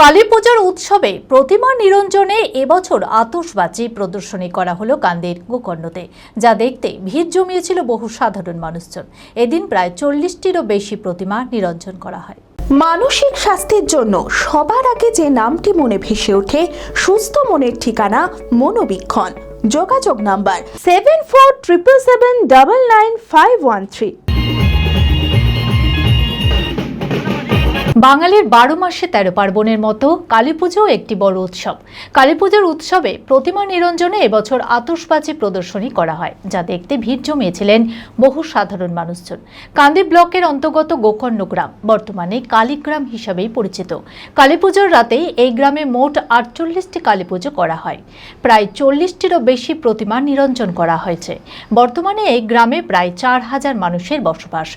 কালী পূজার উৎসবে প্রতিমা নিরঞ্জনে এবছর আতশবাজি প্রদর্শনী করা হলো কান্দির গোকর্ণতে, যা দেখতে ভিড় জমিয়েছিল বহু সাধারণ মানুষজন। এদিন প্রায় চল্লিশটিরও বেশি প্রতিমা নিরঞ্জন করা হয়। মানসিক স্বাস্থ্যের জন্য সবার আগে যে নামটি মনে ভেসে ওঠে, সুস্থ মনের ঠিকানা মনোবীক্ষণ। যোগাযোগ number seven four triple seven double nine five one three বাঙালির বারো মাসে তেরো পার্বণের মতো কালী পুজোও একটি বড় উৎসব। কালী পুজোর উৎসবে প্রতিমা নিরঞ্জনে এবছর আতশবাজি প্রদর্শনী করা হয়, যা দেখতে ভিড় জমিয়েছিলেন বহু সাধারণ মানুষজন। কান্দি ব্লকের অন্তর্গত গোকর্ণ গ্রাম, বর্তমানে কালীগ্রাম হিসাবেই পরিচিত। কালী রাতেই এই গ্রামে মোট আটচল্লিশটি কালী পুজো করা হয়। প্রায় চল্লিশটিরও বেশি প্রতিমা নিরঞ্জন করা হয়েছে। বর্তমানে এই গ্রামে প্রায় চার হাজার মানুষের বসবাস।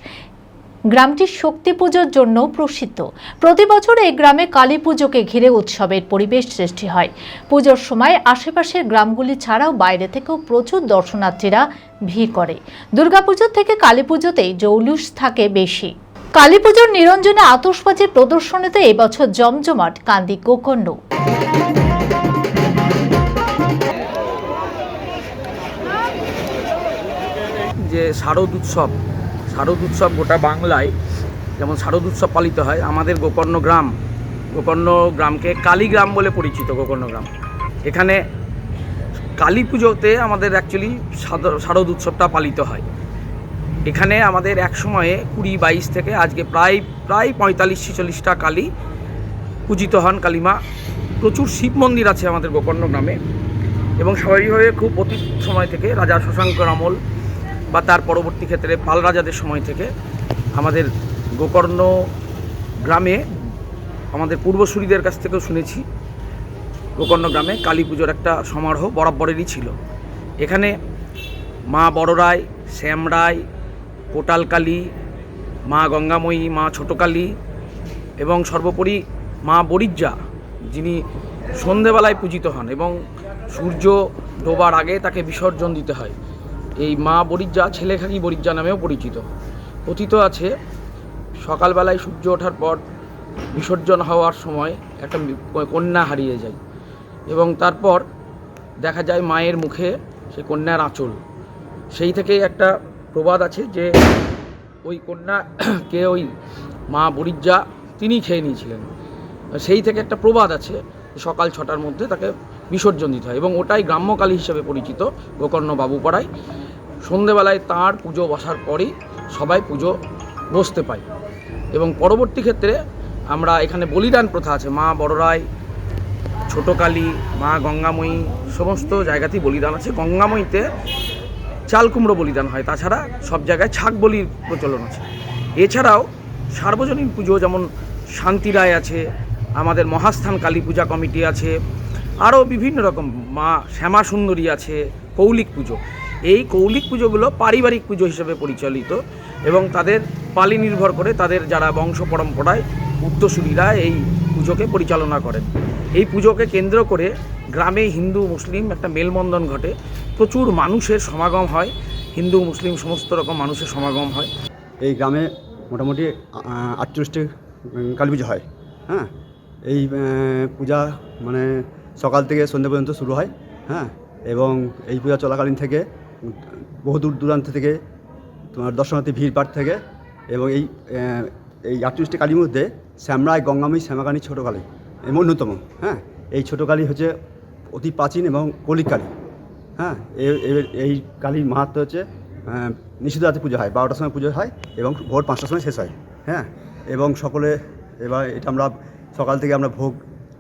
গ্রামটি শক্তি পুজোর জন্য প্রসিদ্ধ। প্রতি বছর এই গ্রামে কালী পুজোকে ঘিরে উৎসবের পরিবেশ সৃষ্টি হয়। পুজোর সময় আশেপাশের গ্রামগুলি ছাড়াও বাইরে থেকেও প্রচুর দর্শনার্থীরা ভিড় করে। দুর্গাপুজোর থেকে কালী পুজোতেই জৌলুস থাকে বেশি। কালী পুজোর নিরঞ্জনে আতশবাজির প্রদর্শনীতে এবছর জমজমাট, কান্দি গোকর্ণ। যে শারদ উৎসব শারদ উৎসব গোটা বাংলায় যেমন শারদ উৎসব পালিত হয়, আমাদের গোকর্ণ গ্রাম, গোকর্ণ গ্রামকে কালীগ্রাম বলে পরিচিত গোকর্ণ গ্রাম। এখানে কালী পুজোতে আমাদের অ্যাকচুয়ালি শারদ উৎসবটা পালিত হয়। এখানে আমাদের এক সময়ে কুড়ি বাইশ থেকে আজকে প্রায় প্রায় পঁয়তাল্লিশ ছেচল্লিশটা কালী পূজিত হন কালীমা। প্রচুর শিব মন্দির আছে আমাদের গোকর্ণ গ্রামে এবং স্বাভাবিকভাবে খুব অতীত সময় থেকে রাজা শশাঙ্কর আমল বা তার পরবর্তী ক্ষেত্রে পাল রাজাদের সময় থেকে আমাদের গোকর্ণ গ্রামে, আমাদের পূর্বসূরিদের কাছ থেকেও শুনেছি, গোকর্ণ গ্রামে কালী পুজোর একটা সমারোহ বরাবরেরই ছিল। এখানে মা বড় রায় শ্যাম রায়, কোটাল কালী, মা গঙ্গাময়ী, মা ছোট কালী এবং সর্বোপরি মা বরিজ্জা যিনি সন্ধেবেলায় পূজিত হন এবং সূর্য ডোবার আগে তাকে বিসর্জন দিতে হয়। এই মা বরিজ্জা ছেলেখানি বরিজ্জা নামেও পরিচিত। কথিত আছে, সকালবেলায় সূর্য ওঠার পর বিসর্জন হওয়ার সময় একটা কন্যা হারিয়ে যায় এবং তারপর দেখা যায় মায়ের মুখে সেই কন্যার আঁচল। সেই থেকে একটা প্রবাদ আছে যে ওই কন্যাকে ওই মা বরিজ্জা তিনি খেয়ে নিয়েছিলেন। সেই থেকে একটা প্রবাদ আছে সকাল ছটার মধ্যে তাকে বিসর্জন দিতে হয় এবং ওটাই গ্রাম্যকালী হিসেবে পরিচিত গোকর্ণ বাবুপাড়ায়। সন্ধেবেলায় তাঁর পুজো বসার পরই সবাই পুজো বসতে পায়। এবং পরবর্তী ক্ষেত্রে আমরা এখানে বলিদান প্রথা আছে। মা বড়রাই ছোটো কালী, মা গঙ্গাময়ী, সমস্ত জায়গাতেই বলিদান আছে। গঙ্গাময়ীতে চাল কুমড়ো বলিদান হয়। তাছাড়া সব জায়গায় ছাগ বলির প্রচলন আছে। এছাড়াও সার্বজনীন পুজো যেমন শান্তি রায় আছে, আমাদের মহাস্থান কালী পূজা কমিটি আছে, আরও বিভিন্ন রকম মা শ্যামা সুন্দরী আছে, কৌলিক পুজো। এই কৌলিক পুজোগুলো পারিবারিক পুজো হিসেবে পরিচালিত এবং তাদের পালি নির্ভর করে তাদের যারা বংশ পরম্পরায় উত্তরসূরিরা এই পুজোকে পরিচালনা করেন। এই পুজোকে কেন্দ্র করে গ্রামে হিন্দু, মুসলিম একটা মেলবন্ধন ঘটে। প্রচুর মানুষের সমাগম হয়। হিন্দু, মুসলিম সমস্ত রকম মানুষের সমাগম হয়। এই গ্রামে মোটামুটি আটচল্লিশটি কালী পুজো হয়। হ্যাঁ? এই পূজা মানে সকাল থেকে সন্ধ্যা পর্যন্ত শুরু হয়। হ্যাঁ? এবং এই পূজা চলাকালীন থেকে বহু দূর দূরান্ত থেকে তোমার দর্শনার্থী ভিড় থেকে এবং এই এই আটচল্লিশটি কালীর মধ্যে শ্যামরায় গঙ্গাময়ী শ্যামাকালী ছোটো কালী এবং অন্যতম হ্যাঁ? এই ছোটো কালী হচ্ছে অতি প্রাচীন এবং কলিক কালী হ্যাঁ? এই কালীর মাহাত্ম হচ্ছে আহ, নিষিদ্ধ রাতে পুজো হয় বারোটার সময় পুজো হয় এবং ভোর পাঁচটার সময় শেষ হয় হ্যাঁ? এবং সকলে এবার এটা আমরা সকাল থেকে আমরা ভোগ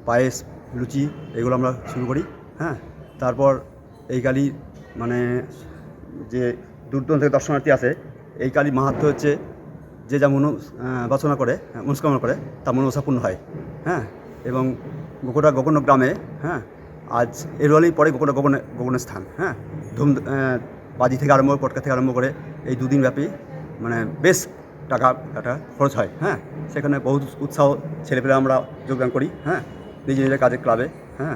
পায়েস লুচি এগুলো আমরা শুরু করি হ্যাঁ? তারপর এই কালী মানে যে দূর দূরান্ত থেকে দর্শনার্থী আসে এই কালী মাহাত্ম হচ্ছে যে যা মনো বাসনা করে আহ, মনস্কামনা করে তা মনোবাসা পূর্ণ হয় হ্যাঁ এবং গোকরা গোকর্ণ গ্রামে হ্যাঁ আজ এরওয়ালি পরে গোকর্ণ গোপন গোপনের স্থান হ্যাঁ ধুম বাজি থেকে আরম্ভ পটকা থেকে আরম্ভ করে এই দুদিন ব্যাপী মানে বেশ টাকা একটা খরচ হয় হ্যাঁ সেখানে বহুত উৎসাহ ছেলেপেলে আমরা যোগদান করি হ্যাঁ নিজের নিজের কাজের ক্লাবে হ্যাঁ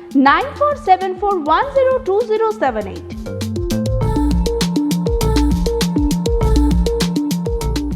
9474102078.